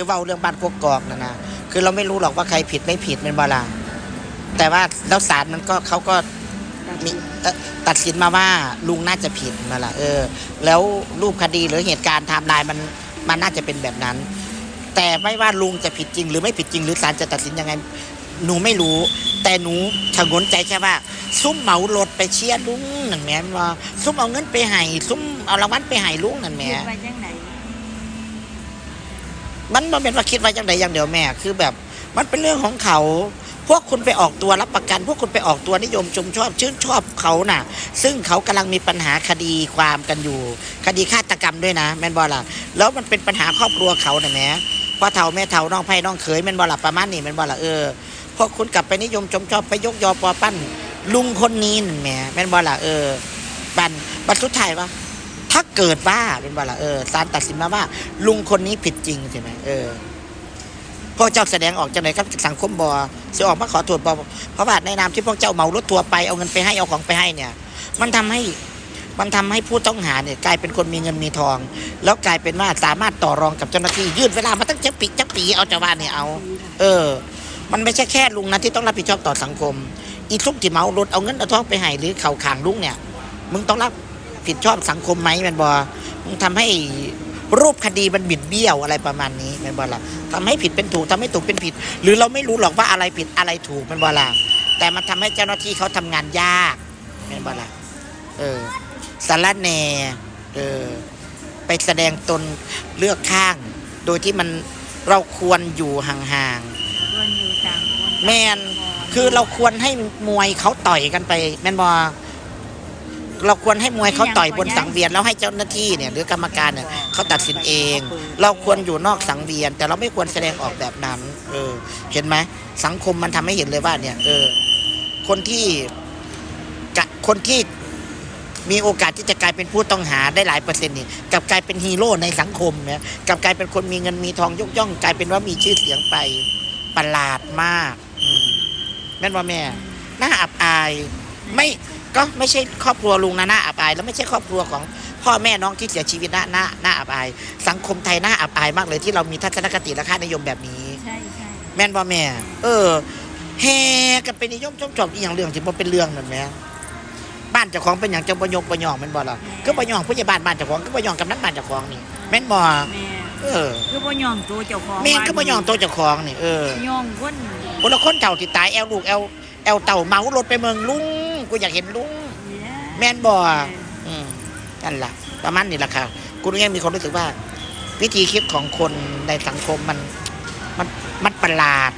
คือเว้าเรื่องบ้านกกอกนะนะคือเราไม่รู้หรอกว่าใครผิดไม่ผิดเป็นบาลาแต่ว่าแล้วศาลมันก็เขาก็มีเอ่อตัดสินมาว่าลุงน่าจะผิดมาละเออ แล้วรูปคดีหรือเหตุการณ์ไทม์ไลน์มันมันน่าจะเป็นแบบนั้น แต่ไม่ว่าลุงจะผิดจริง หรือไม่ผิดจริง หรือศาลจะตัดสินยังไง หนูไม่รู้ แต่หนูชะงนใจแค่ว่า ซุ้มเหมารถไปเชียร์ลุงนั่นแหม่ว่า ซุ้มเอาเงินไปให้ซุ้มเอารางวัลไปให้ลุงนั่นแหม่ คิดไปจัง มันมันเป็นว่าคิดไว้จังใดอย่างเดียวแม่ คือแบบมันเป็นเรื่องของเขา พวกคุณไปออกตัวรับประกัน พวกคุณไปออกตัวนิยมชมชอบ ชื่นชอบเขาน่ะ ซึ่งเขากำลังมีปัญหาคดีความกันอยู่ คดีฆาตกรรมด้วยนะ แม่นบอล่ะ แล้วมันเป็นปัญหาครอบครัวเขาน่ะแม่พ่อเฒ่าแม่เฒ่าน้องไผ่น้องเขยแม่นบอล่ะประมาณนี้แม่นบอล่ะเออพวกคุณกลับไปนิยมชมชอบไปยกยอปอปั้นลุงคนนี้นั่นแม่แม่นบอล่ะเออบันบันสุดท้ายว่า ถ้าเกิดว่าเป็นว่าล่ะเออศาลตัดสินมาว่า ลุงคนนี้ผิดจริงใช่ไหมเออพวกเจ้าแสดงออกจากไหนครับสังคมบอจะออกมาขอโทษบอเพราะว่าในนามที่พวกเจ้าเมารถทัวร์ไปเอาเงินไปให้เอาของไปให้เนี่ย มันทำให้มันทำให้ผู้ต้องหาเนี่ยกลายเป็นคนมีเงินมีทอง แล้วกลายเป็นว่าสามารถต่อรองกับเจ้าหน้าที่ยืดเวลามาตั้งเจ็ดปีเจ็ดปีเอาจะว่าเนี่ยเอา เออ มันไม่ใช่แค่ลุงนะที่ต้องรับผิดชอบต่อสังคม อีทุกที่เมารถเอาเงินเอาทองไปให้หรือเข่าขางลุงเนี่ย มึงต้องรับ ผิดชอบสังคมไหมแมนบอมึงทำให้รูปคดีมันบิดเบี้ยวอะไรประมาณนี้แมนบอล่ะทำให้ผิดเป็นถูกทำให้ถูกเป็นผิด หรือเราไม่รู้หรอกว่าอะไรผิดอะไรถูกแมนบอล่ะแต่มันทำให้เจ้าหน้าที่เขาทำงานยากแมนบอล่ะเออสารแหนเออไปแสดงตนเลือกข้าง โดยที่มันเราควรอยู่ห่างควรอยู่ต่างคนๆแมนคือเราควรให้มวยเขาต่อยกันไปแม่นบอ เราควรให้มวยเขาต่อยบนสังเวียนแล้วให้เจ้าหน้าที่เนี่ยหรือกรรมการเนี่ยเขาตัดสินเอง เราควรอยู่นอกสังเวียน แต่เราไม่ควรแสดงออกแบบนั้นเออเห็นไหมสังคมมันทำให้เห็นเลยว่าเนี่ยเออคนที่กะคนที่มีโอกาสที่จะกลายเป็นผู้ต้องหาได้หลายเปอร์เซ็นต์นี่กับกลายเป็นฮีโร่ในสังคมเนี่ยกับกลายเป็นคนมีเงินมีทองยกย่อง กลายเป็นว่ามีชื่อเสียงไปประหลาดมากแม่นว่าแม่ น่าอับอายไม่ ก็ไม่ใช่ครอบครัวลุงนะน่าอับอาย แล้วไม่ใช่ครอบครัวของพ่อแม่น้องที่เสียชีวิตน่าน่าน่าอับอาย สังคมไทยน่าอับอายมากเลยที่เรามีทัศนคติและค่านิยมแบบนี้ ใช่ใช่แม่นว่าแม่ เออแห่กันเป็นนิยมชมชอบอีกอย่างเรื่องที่บ่เป็นเรื่องนั่นแหม่บ้านเจ้าของเป็นอย่างจังบ่ยกบ่ย่องแม่นบ่ล่ะก็บ่ย่องผู้ใหญ่บ้านบ้านเจ้าของก็บ่ย่องกำนันบ้านเจ้าของนี่แม่นบ่แม่เออคือบ่ย่องตัวเจ้าของแม่นก็บ่ย่องตัวเจ้าของนี่เออย่องคนคนละคนเต่าที่ตายแอลลูกแอลแอลเต่าเมารถไปเมืองลุง กูอยากเห็นลุงเนี่ยแม่นบ่อืมนั่นล่ะประมาณนี้แหละค่ะกูยังมีความรู้สึกว่า วิธีคิดของคนในสังคมมันมันมันประหลาด